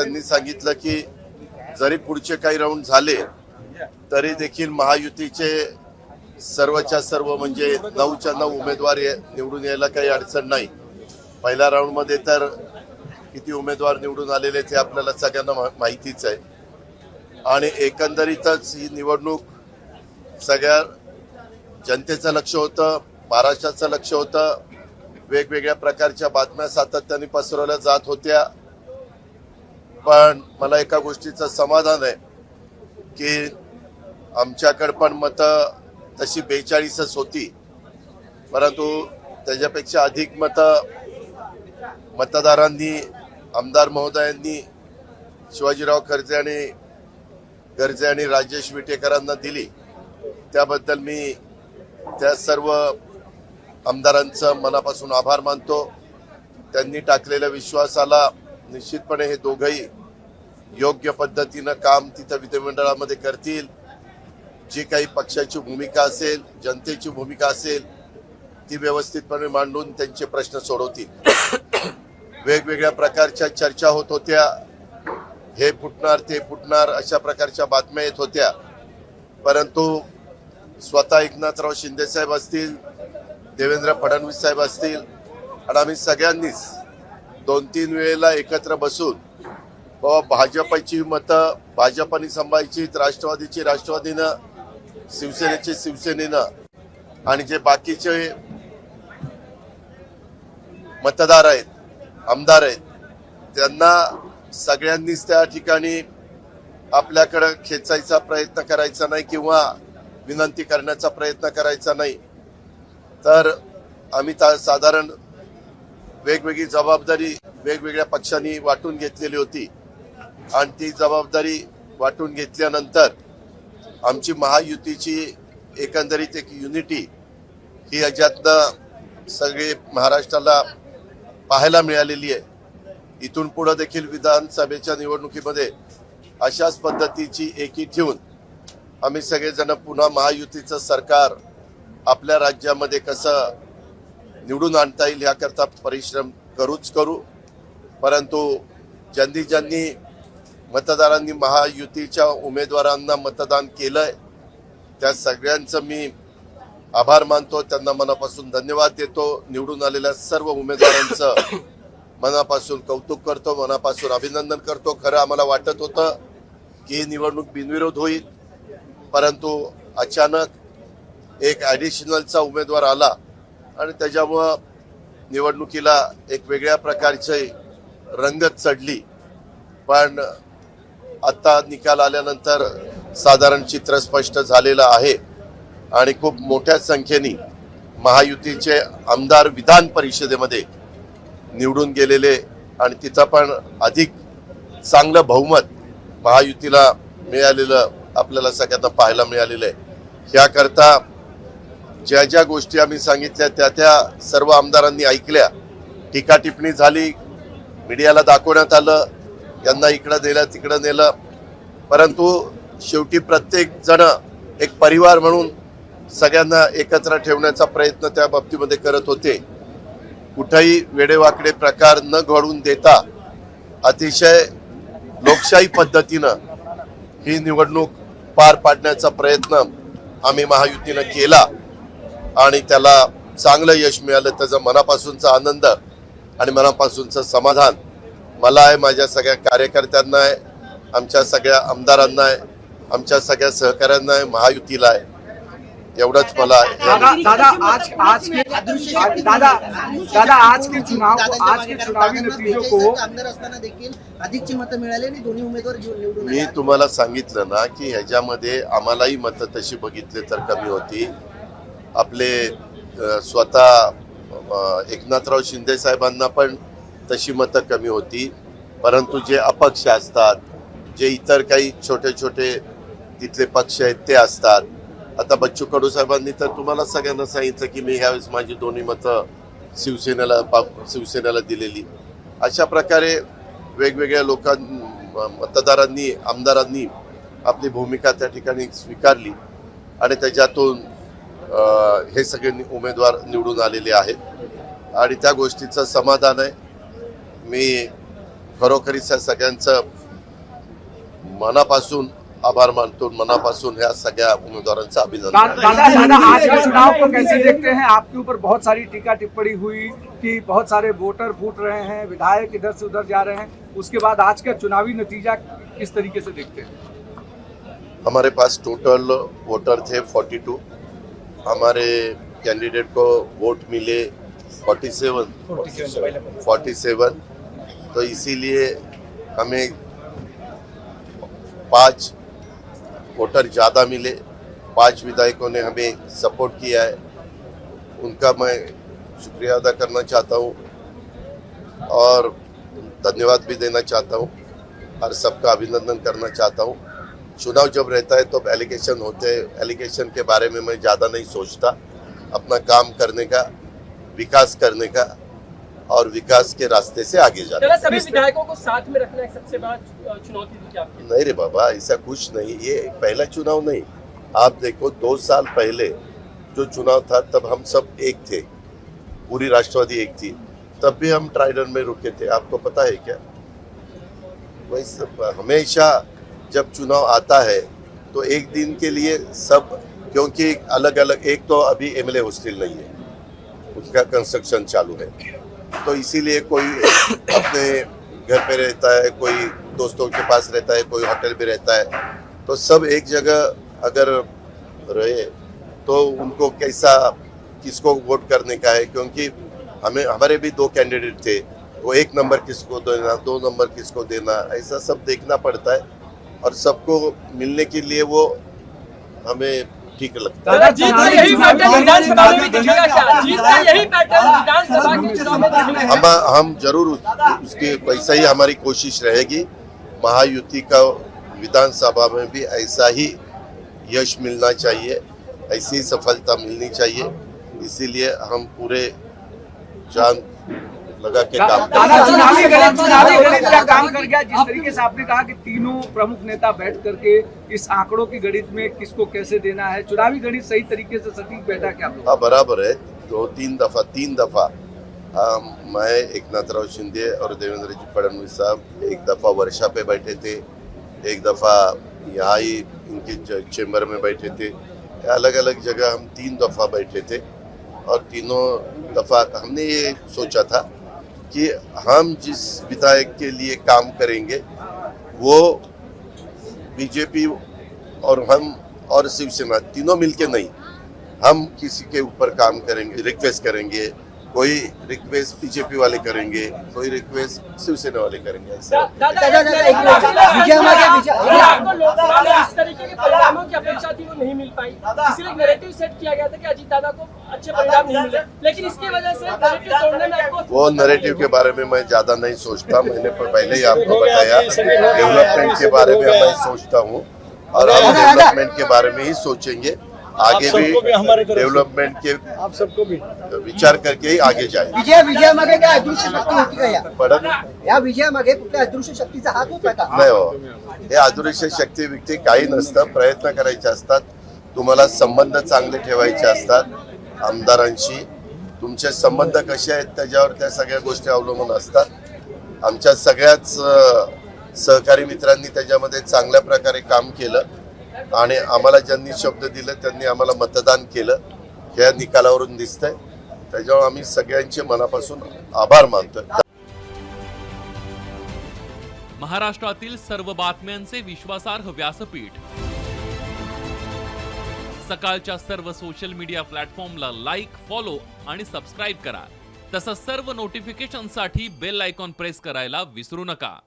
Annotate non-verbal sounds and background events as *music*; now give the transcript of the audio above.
त्यांनी सांगितलं की जरी पुढचे काही राऊंड झाले तरी देखील महायुतीचे सर्वच्या सर्व म्हणजे नऊच्या नऊ उमेदवार निवडून यायला काही अडचण नाही. पहिल्या राऊंडमध्ये तर किती उमेदवार निवडून आलेले ते आपल्याला सगळ्यांना मा- माहितीच आहे. आणि एकंदरीतच ही निवडणूक सगळ्या जनतेचं लक्ष होतं महाराष्ट्राचं लक्ष होतं. वेगवेगळ्या प्रकारच्या बातम्या सातत्याने पसरवल्या जात होत्या. पण मला एका गोष्टीचं समाधान आहे की आमच्याकडे पण मतं तशी बेचाळीसच होती. परंतु त्याच्यापेक्षा अधिक मतं मतदारांनी आमदार महोदयांनी शिवाजीराव खर्जे आणि गर्जे आणि राजेश विटेकरांना दिली. त्याबद्दल मी त्या सर्व आमदारांचं मनापासून आभार मानतो. त्यांनी टाकलेल्या विश्वासाला निश्चितपणे हे दोघंही योग्य पद्धतीनं काम तिथं विधिमंडळामध्ये करतील. जी काही पक्षाची भूमिका असेल जनतेची भूमिका असेल ती व्यवस्थितपणे मांडून त्यांचे प्रश्न सोडवतील. वेगवेगळ्या प्रकारच्या चर्चा होत होत्या. हे फुटणार ते फुटणार अशा प्रकारच्या बातम्या येत होत्या. परंतु स्वतः एकनाथराव शिंदे साहेब असतील देवेंद्र फडणवीस साहेब असतील आणि आम्ही सगळ्यांनीच दोन तीन वेळेला एकत्र बसून बाबा भाजपची मतं भाजपाने सांभाळायची राष्ट्रवादीची राष्ट्रवादीनं शिवसेनेची शिवसेनेनं आणि जे बाकीचे मतदार आहेत आमदार आहेत त्यांना सगळ्यांनीच त्या ठिकाणी आपल्याकडं खेचायचा प्रयत्न करायचा नाही किंवा विनंती करण्याचा प्रयत्न करायचा नाही. तर आम्ही ता- साधारण वेगवेगळी जबाबदारी वेगवेगळ्या पक्षांनी वाटून घेतलेली होती. आणि ती जबाबदारी वाटून घेतल्यानंतर आमची महायुतीची एकंदरीत एक युनिटी ही याच्यातनं सगळे महाराष्ट्राला पाहायला मिळालेली आहे. इथून पुढं देखील विधानसभेच्या निवडणुकीमध्ये अशाच पद्धतीची एकी ठेवून आम्ही सगळेजण पुन्हा महायुतीचं सरकार आपल्या राज्यामध्ये कसं निवडून आणता येईल याकरता परिश्रम करूच करू. परंतु ज्यांनी ज्यांनी मतदारांनी महायुतीच्या उमेदवारांना मतदान केलंय त्या सगळ्यांचं मी आभार मानतो. त्यांना मनापासून धन्यवाद देतो. निवडून आलेल्या सर्व उमेदवारांचं *coughs* मनापासून कौतुक करतो मनापासून अभिनंदन करतो. खरं आम्हाला वाटत होतं की ही निवडणूक बिनविरोध होईल. परंतु अचानक एक ॲडिशनलचा उमेदवार आला. आणि त्याच्यामुळं निवडणुकीला एक वेगळ्या प्रकारची रंगत चढली. पण आत्ता निकाल आल्यानंतर साधारण चित्र स्पष्ट झालेलं आहे. आणि खूप मोठ्या संख्येने महायुतीचे आमदार विधान परिषदेमध्ये निवडून गेलेले आणि तिथं पण अधिक चांगलं बहुमत महायुतीला मिळालेलं आपल्याला सगळ्यांना पाहायला मिळालेलं आहे. याकरता ज्या ज्या गोष्टी आम्ही सांगितल्या त्या त्या सर्व आमदारांनी ऐकल्या. टीका टिप्पणी झाली मीडियाला दाखवण्यात आलं यांना इकडं नेलं तिकडं नेलं. परंतु शेवटी प्रत्येक जण एक परिवार म्हणून सगळ्यांना एकत्र ठेवण्याचा प्रयत्न त्या बाबतीमध्ये करत होते. कुठेही वेडेवाकडे प्रकार न घडून देता अतिशय लोकशाही पद्धतीनं ही निवडणूक पार पाडण्याचा प्रयत्न आम्ही महायुतीनं केला. आणि त्याला चांगलं यश मिळालं त्याचा मनापासूनचा आनंद आणि मनापासूनचं समाधान मला आहे माझ्या सगळ्या कार्यकर्त्यांना आहे आमच्या सगळ्या आमदारांना आहे आमच्या सगळ्या सहकाऱ्यांना आहे महायुतीला आहे. एवढंच मला आहे. दादा दादा आज आज के दादा दादा आज के चुनाव को आज के चुनावी नतीजों को आमदार असताना देखील अधिकची मतं मिळाली आणि दोन्ही उमेदवार जीव- निवडून मी. तुम्हाला सांगितलं ना की ह्याच्यामध्ये आम्हालाही मतं तशी बघितले तर कमी होती. आपले स्वतः एकनाथराव शिंदे साहेबांना पण तशी मतं कमी होती. परंतु जे अपक्ष असतात जे इतर काही छोटे छोटे तिथले पक्ष आहेत ते असतात. आता बच्चू कडू साहेबांनी तर तुम्हाला सगळ्यांना सांगितलं की मी ह्यावेळेस माझी दोन्ही मतं शिवसेनेला पा- शिवसेनेला दिलेली. अशा प्रकारे वेगवेगळ्या लोकां मतदारांनी आमदारांनी आपली भूमिका त्या ठिकाणी स्वीकारली. आणि त्याच्यातून हे सगळे नि- उमेदवार निवडून आलेले आहेत. आणि त्या गोष्टीचं समाधान आहे. मी खरोखरीच या सगळ्यांचं मनापासून आभार मानतो मनापासून ह्या सगळ्या उमेदवारांचं अभिनंदन कैसे देखते हैं? आपके ऊपर बहुत सारी टीका टिप्पणी हुई कि बहुत सारे वोटर फूट रहे हैं विधायक इधर से उधर जा रहे हैं। उसके बाद आज का चुनावी नतीजा किस तरीके से देखते हैं? हमारे पास टोटल वोटर थे 42 हमारे कैंडिडेट को वोट मिले 47 47 तो इसीलिए हमें पाँच वोटर ज़्यादा मिले। पाँच विधायकों ने हमें सपोर्ट किया है। उनका मैं शुक्रिया अदा करना चाहता हूँ और धन्यवाद भी देना चाहता हूँ। और सबका अभिनंदन करना चाहता हूँ। चुनाव जब रहता है तो एलिगेशन होते हैं। एलिगेशन के बारे में मैं ज़्यादा नहीं सोचता। अपना काम करने का विकास करने का और विकास के रास्ते से आगे जाना सभी विधायकों को साथ में रखना एक सबसे बड़ा चुनौती थी क्या? आपके नहीं रे बाबा ऐसा कुछ नहीं। ये पहला चुनाव नहीं। आप देखो दो साल पहले जो चुनाव था तब हम सब एक थे। पूरी राष्ट्रवादी एक थी। तब भी हम ट्राइडन में रुके थे। आपको पता है क्या? वैसे हमेशा जब चुनाव आता है तो एक दिन के लिए सब, क्योंकि अलग अलग एक तो अभी एमएलए हॉस्टल नहीं है, उसका कंस्ट्रक्शन चालू है। तो इसीलिए कोई अपने घर पे रहता है, कोई दोस्तों के पास रहता है, कोई होटल में रहता है तो सब एक जगह अगर रहे तो उनको कैसा, किसको वोट करने का है, क्योंकि हमें, हमारे भी दो कैंडिडेट थे, वो एक नंबर किसको देना, दो नंबर किसको देना, ऐसा सब देखना पड़ता है। और सबको मिलने के लिए वो हमें ठीक लगता है दादा जीत यही विधानसभा में भी दिखेगा क्या जीत का यही विधानसभा के चुनाव में दिखेगा हम हम ज़रूर उस- उसके वैसा ही हमारी कोशिश रहेगी महायुति का विधानसभा में भी ऐसा ही यश मिलना चाहिए ऐसी ही सफलता मिलनी चाहिए इसीलिए हम पूरे जान लगा के काम गणित क्या कर गया जिस तरीके से आपने कहा कि तीनों प्रमुख नेता बैठ करके इस आंकड़ों की गणित में किसको कैसे देना है चुनावी गणित सही तरीके से सटीक बैठा क्या हाँ बराबर है। दो तीन दफ़ा तीन दफ़ा हम मैं एकनाथराव शिंदे और देवेंद्र जी फडणवीस साहब एक दफ़ा वर्षा पे बैठे थे एक दफ़ा यहाँ ही इनके चेम्बर में बैठे थे। अलग अलग जगह हम तीन दफ़ा बैठे थे और तीनों दफ़ा हमने ये सोचा था कि हम जिस विधायक के लिए काम करेंगे, वो बीजेपी और हम और शिवसेना, तीनों मिलके नहीं, हम किसी के ऊपर काम करेंगे रिक्वेस्ट करेंगे कोई रिक्वेस्ट बीजेपी वाले करेंगे कोई रिक्वेस्ट शिवसेना वाले करेंगे लेकिन इसकी वजह से वो नरेटिव के बारे में मैं ज़्यादा नहीं सोचता मैंने पहले ही आपको बताया डेवलपमेंट के बारे में मैं सोचता हूँ और हम डेवलपमेंट के बारे में ही सोचेंगे। आगे भी। डेवलपमेंट के आप सबको भी। विचार करके ही आगे जाए। विजय विजयामागे काय अदृश्य शक्ती होती का या पडत या विजयामागे कुठल्या अदृश्य शक्तीचा हात होता का? नाही हो. हे अदृश्य शक्ती विकती काही नसतं. प्रयत्न करायचे असतात. तुम्हाला संबंध चांगले ठेवायचे असतात आमदारांशी. तुमचे संबंध कसे आहेत त्याच्यावर त्या सगळ्या गोष्टी अवलंबून असतात. आमच्या सगळ्याच सहकारी मित्रांनी त्याच्यामध्ये चांगल्या प्रकारे काम केलं. आणि आम्हाला ज्यांनी शब्द दिले त्यांनी आम्हाला मतदान केलं. ह्या निकालावरून दिसतंय. त्याच्यामुळे आम्ही सगळ्यांचे मनापासून आभार मानतोय. महाराष्ट्रातील सर्व बातम्यांचे विश्वासार्ह व्यासपीठ. सकाळच्या सर्व सोशल मीडिया प्लॅटफॉर्मला लाईक फॉलो आणि सबस्क्राईब करा. तसंच सर्व नोटिफिकेशनसाठी बेल आयकॉन प्रेस करायला विसरू नका.